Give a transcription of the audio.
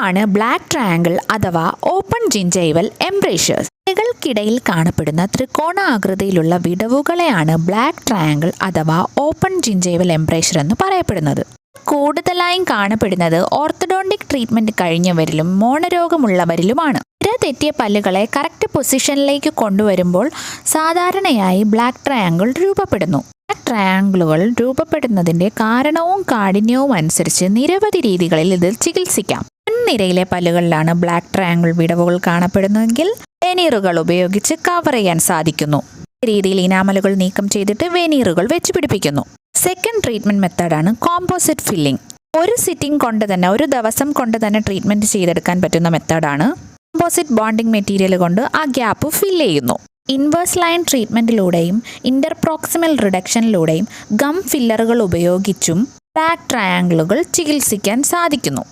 ഇതാണ് black triangle അഥവാ open gingival embrasures ഇലകൾക്കിടയിൽ കാണപ്പെടുന്ന ത്രികോണാകൃതിയിലുള്ള വിടവുകളെയാണ് ബ്ലാക്ക് ട്രയാങ്കിൾ അഥവാ ഓപ്പൺ ജിഞ്ചൈവൽ എംബ്രേഷർ എന്ന് പറയപ്പെടുന്നത്. കൂടുതലായും കാണപ്പെടുന്നത് ഓർത്തഡോണ്ടിക് ട്രീറ്റ്മെന്റ് കഴിഞ്ഞവരിലും മോണരോഗമുള്ളവരിലുമാണ്. ഇര തെറ്റിയ പല്ലുകളെ കറക്റ്റ് പൊസിഷനിലേക്ക് കൊണ്ടുവരുമ്പോൾ സാധാരണയായി ബ്ലാക്ക് ട്രയാങ്കിൾ രൂപപ്പെടുന്നു. ബ്ലാക്ക് ട്രയാങ്കിളുകൾ രൂപപ്പെടുന്നതിന്റെ കാരണവും കാഠിന്യവും അനുസരിച്ച് നിരവധി രീതികളിൽ ഇത് ചികിത്സിക്കാം. മുൻനിരയിലെ പല്ലുകളിലാണ് ബ്ലാക്ക് ട്രയാങ്കിൾ വിടവുകൾ കാണപ്പെടുന്നതെങ്കിൽ വെനീറുകൾ ഉപയോഗിച്ച് കവർ ചെയ്യാൻ സാധിക്കുന്നു. രീതിയിൽ ഇനാമലുകൾ നീക്കം ചെയ്തിട്ട് വെനീറുകൾ വെച്ച് പിടിപ്പിക്കുന്നു. സെക്കൻഡ് ട്രീറ്റ്മെന്റ് മെത്തേഡാണ് കോമ്പോസിറ്റ് ഫില്ലിംഗ് ഒരു സിറ്റിംഗ് കൊണ്ട് തന്നെ ഒരു ദിവസം കൊണ്ട് തന്നെ ട്രീറ്റ്മെന്റ് ചെയ്തെടുക്കാൻ പറ്റുന്ന മെത്തേഡാണ് കോമ്പോസിറ്റ് ബോണ്ടിംഗ് മെറ്റീരിയൽ കൊണ്ട് ആ ഗ്യാപ്പ് ഫില്ല് ചെയ്യുന്നു. ഇൻവേഴ്സ് ലൈൻ ട്രീറ്റ്മെന്റിലൂടെയും ഇന്റർപ്രോക്സിമൽ റിഡക്ഷനിലൂടെയും ഗം ഫില്ലറുകൾ ഉപയോഗിച്ചും ബ്ലാക്ക് ട്രയാങ്കിളുകൾ ചികിത്സിക്കാൻ സാധിക്കുന്നു.